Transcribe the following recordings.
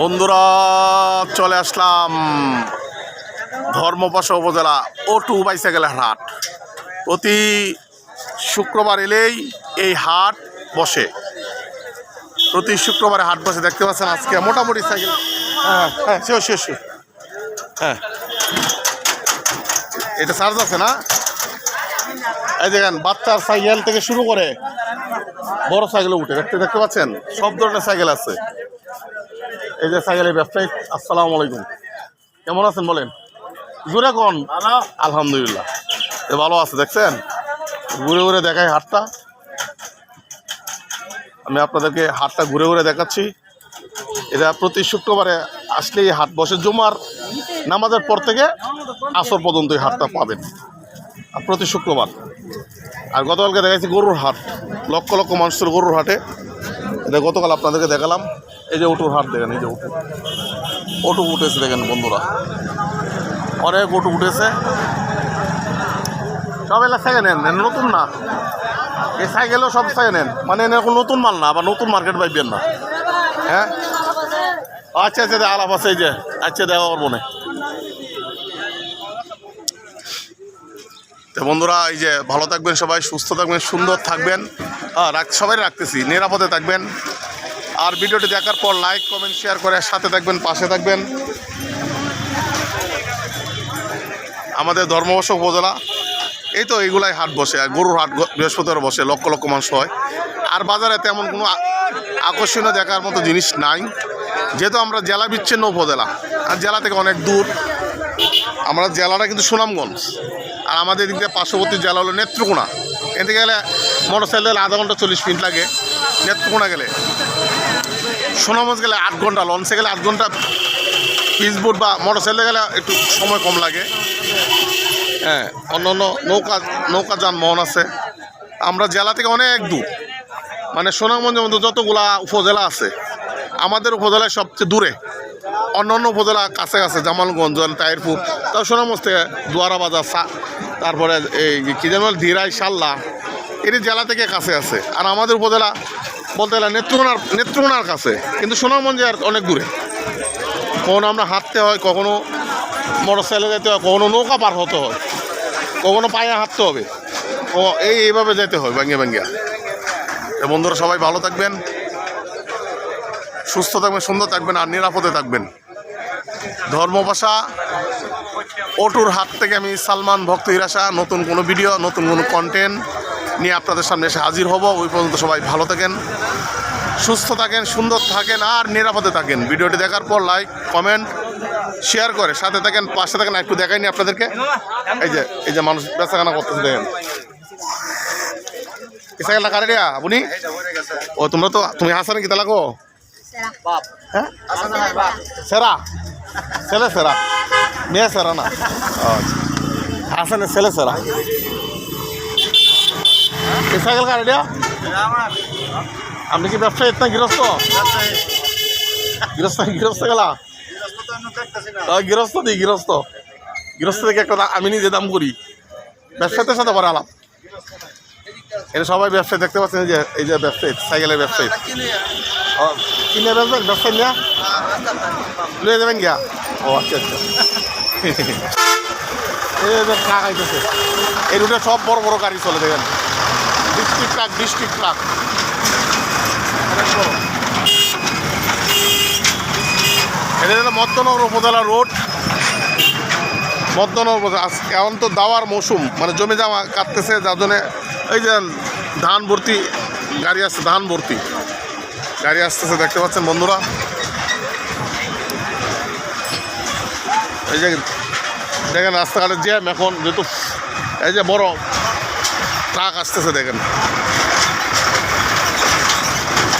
বন্ধুরা, চলে আসলাম ধর্মপাশা উপজেলা ও টু বাইসাইকেলের হাট। প্রতি শুক্রবার এলেই এই হাট বসে। প্রতি শুক্রবারে হাট বসে, দেখতে পাচ্ছেন আজকে মোটামুটি সাইকেল। হ্যাঁ হ্যাঁ শিওর হ্যাঁ। এটা চার্জ আছে না? এই দেখেন, বাচ্চার সাইকেল থেকে শুরু করে বড় সাইকেলে উঠে দেখতে দেখতে পাচ্ছেন? সব ধরনের সাইকেল আছে। এই যে সাইকেলের ব্যবসায়ী আসসালামু আলাইকুম। কেমন আছেন বলেন? জোরে কোন? আলহামদুলিল্লাহ। এ ভালো আছে দেখছেন? ঘুরে ঘুরে দেখাই হাটটা। আমি আপনাদেরকে হাটটা ঘুরে ঘুরে দেখাচ্ছি। এটা প্রতি শুক্রবারে আসলে এই হাট বসে। জুমার নামাজের পর থেকে আসর পর্যন্ত এই হাটটা পাবেন। প্রতি শুক্রবার। আর গতকালকে দেখাচ্ছি গরুর হাট। লক্ষ লক্ষ মানুষের গরুর হাটে। এটা গতকাল আপনাদেরকে দেখালাম। এই যে উটুর হাট দেখেন এই যে উটু অটু উঠেছে দেখেন বন্ধুরা। অনেক অটু উঠেছে। সব এলাকা সাইকেল নেন নতুন না। এই সাইকেলও সব সাইকেল নেন। মানে এরকম নতুন মাল না আবার নতুন মার্কেট পাইবেন না। হ্যাঁ? আচ্ছা আচ্ছা দে, আলাপ আছে এই যে। আচ্ছা দেখা করব না। তো বন্ধুরা, এই যে ভালো থাকবেন সবাই, সুস্থ থাকবেন, সুন্দর থাকবেন। রাখ, সবাই রাখতেছি, নিরাপদে থাকবেন। আর ভিডিওটি দেখার পর লাইক কমেন্ট শেয়ার করে সাথে থাকবেন, পাশে থাকবেন। আমাদের ধর্মবশ উপজেলা, এই তো এইগুলাই হাট বসে, আর গরুর হাট বৃহস্পতিবার বসে, লক্ষ লক্ষ মানুষ হয়। আর বাজারে তেমন কোনো আকর্ষণীয় দেখার মতো জিনিস নাই। যেহেতু আমরা জেলা বিচ্ছিন্ন উপজেলা, আর জেলা থেকে অনেক দূর। আমরা জেলাটা কিন্তু সুনামগঞ্জ। আর আমাদের এদিক পার্শ্ববর্তী জেলা হলো নেত্রকোনা। এতে গেলে মোটর গেলে আধা ঘণ্টা চল্লিশ মিনিট লাগে। নেত্রকোনা গেলে সুনামগঞ্জ গেলে আট ঘণ্টা, লঞ্চে গেলে আট ঘণ্টা পিসবোট বা মোটর সাইকেলে গেলে একটু সময় কম লাগে। হ্যাঁ অন্য অন্য নৌকা নৌকা যানবাহন আছে। আমরা জেলা থেকে অনেক দূর। মানে সুনামগঞ্জের মধ্যে যতগুলা উপজেলা আছে, আমাদের উপজেলায় সবচেয়ে দূরে। অন্য অন্য উপজেলা কাছে কাছে, জামালগঞ্জ, তাইরপুর, তাও সুনামগঞ্জ থেকে দুয়ারা বাজার তারপরে এই কী যেন ধীরাই সাল্লা, এটি জেলা থেকে কাছে আছে। আর আমাদের উপজেলা বলতে গেলে নেত্রকোনার নেত্রকোনার কাছে, কিন্তু সুনামগঞ্জে আর অনেক দূরে। কখনো আমরা হাঁটতে হয়, কখনো মোটর সাইকেলে যেতে হয়, কখনো নৌকা পার হতে হয়, কখনো পায়ে হাঁটতে হবে। ও, এই এইভাবে যেতে হয় ব্যাঙ্গে ব্যাঙ্গে বন্ধুরা সবাই ভালো থাকবেন। সুস্থ থাকবেন, সুন্দর থাকবেন আর নিরাপদে থাকবেন। ধর্মভাষা অটুর হাত থেকে আমি সালমান ভক্ত হিরাসা নতুন কোনো ভিডিও নতুন কোনো কন্টেন্ট নিয়ে আপনাদের সামনে এসে হাজির হব। ওই পর্যন্ত সবাই ভালো থাকেন, সুস্থ থাকেন, সুন্দর থাকেন আর নিরাপদে থাকেন। ভিডিওটি দেখার পর লাইক কমেন্ট শেয়ার করে। সাথে থাকেন, পাশে থাকেন একটু দেখাইনি আপনাদেরকে। এই যে এই যে মানুষ বেচাকেনা করতেছে, দেখেন। এই সাইকেলটা কারে আপনি ও, তোমরা তো, তুমি হাসান কি লাগো হ্যাঁ? সেরা। ছেলে সেরা। মেয়ে সেরা না? ও, আচ্ছা। হাসানের ছেলে সেরা। এই সাইকেল কারে আপনি কি ব্যবসায়ী না গৃহস্থ? গৃহস্থ গৃহস্থ গেলা? ও, গৃহস্থ দি গৃহস্থ। গৃহস্থ থেকে একটা দা- আমি নিজে দাম করি। ব্যবসায়ীদের সাথে বড় আলাপ। এটা সবাই ব্যবসায়ী দেখতে পাচ্ছেন যে এই যে ব্যবসায়ী সাইকেলের ব্যবসায়ী। কিনে বেচবেন ব্যবসায়ী নিয়ে লুয়ে যাবেন গিয়া। ও আচ্ছা আচ্ছা। ট্রাক আইতেছে এই রুটে সব বড় বড় গাড়ি চলে দেখেন। ডিস্ট্রিক্ট ট্রাক ডিস্ট্রিক্ট ট্রাক অনেক বড় এটা হলো মধ্যনগর উপজেলা রোড আজ- এখন তো দাওয়ার মৌসুম মানে জমি জামা কাটতেছে যার জন্য এই যে ধান ভর্তি গাড়ি আসছে ধান ভর্তি। গাড়ি আসতেছে, দেখতে পাচ্ছেন বন্ধুরা? এই যে দেখেন রাস্তাঘাটের জ্যাম এখন, যেহেতু এই যে বড় ট্রাক আসতেছে, দেখেন।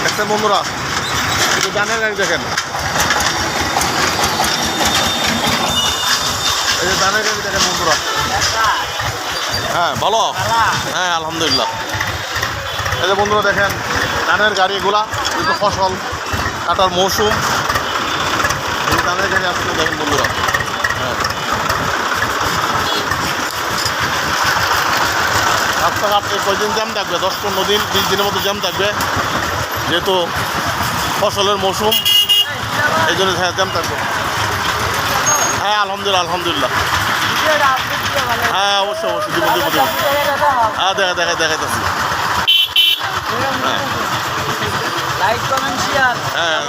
দেখছেন বন্ধুরা? একটু ধানের গাড়ি দেখেন। এই যে ধানের গাড়ি দেখেন বন্ধুরা। হ্যাঁ ভালো? হ্যাঁ আলহামদুলিল্লাহ। এই যে বন্ধুরা দেখেন ধানের গাড়িগুলা কিন্তু ফসল কাটার মৌসুম। এই ধানের গাড়ি আসলে দেখেন বন্ধুরা। হ্যাঁ। এই কয়দিন জ্যাম থাকবে? দশ পনেরো দিন, বিশ দিনের মতো জ্যাম থাকবে। যেহেতু ফসলের মৌসুম, এই জন্য হ্যাঁ জ্যাম থাকবে। হ্যাঁ আলহামদুলিল্লাহ আলহামদুলিল্লাহ। হ্যাঁ অবশ্যই অবশ্যই, দিব দিব হ্যাঁ দেখা দেখা, দেখাইতেছি লাইক কমেন্ট শেয়ার হ্যাঁ।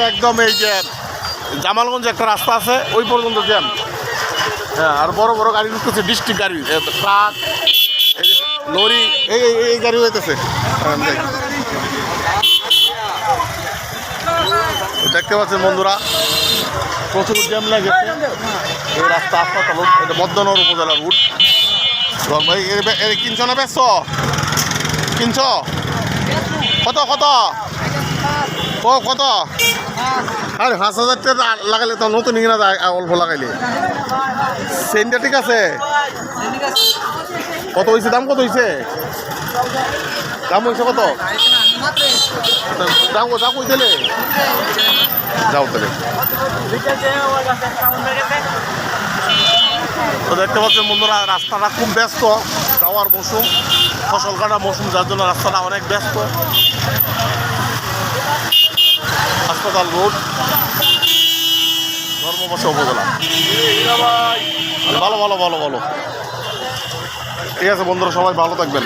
একদম এই যে জামালগঞ্জ একটা রাস্তা আছে, ওই পর্যন্ত জ্যাম। হ্যাঁ আর বড় বড় গাড়ি ঢুকতেছে ডিস্ট্রিক্ট গাড়ি। ট্রাক লরি, এই, এই- গাড়ি হইতেছে। দেখ। দেখতে পাচ্ছেন বন্ধুরা প্রচুর জ্যাম লাগেছে। এই রাস্তা হাসপাতাল এটা মধ্যনগর উপজেলার রুট ভাই এ- এ- কিনছো না বেশ কিনছ? কত কত? ও কত? আরে পাঁচ হাজার টাকা লাগালে তো নতুন কিনা যায় অল্প লাগাইলে। সেন্টটা ঠিক আছে? কত হয়েছে দাম কত হয়েছে দাম হয়েছে কত? যাও যাও কই দিলে? যাও তাহলে। তো দেখতে পাচ্ছেন বন্ধুরা, রাস্তাটা খুব ব্যস্ত, যাওয়ার মৌসুম, ফসল কাটা মৌসুম, যার জন্য রাস্তাটা অনেক ব্যস্ত। হাসপাতাল রোড ধর্মবর্ষ উপজেলা। ভালো ভালো ভালো ভালো। ঠিক আছে বন্ধুরা, সবাই ভালো থাকবেন।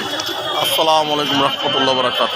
আসসালামু আলাইকুম রহমতুল্লাহ বরাকাত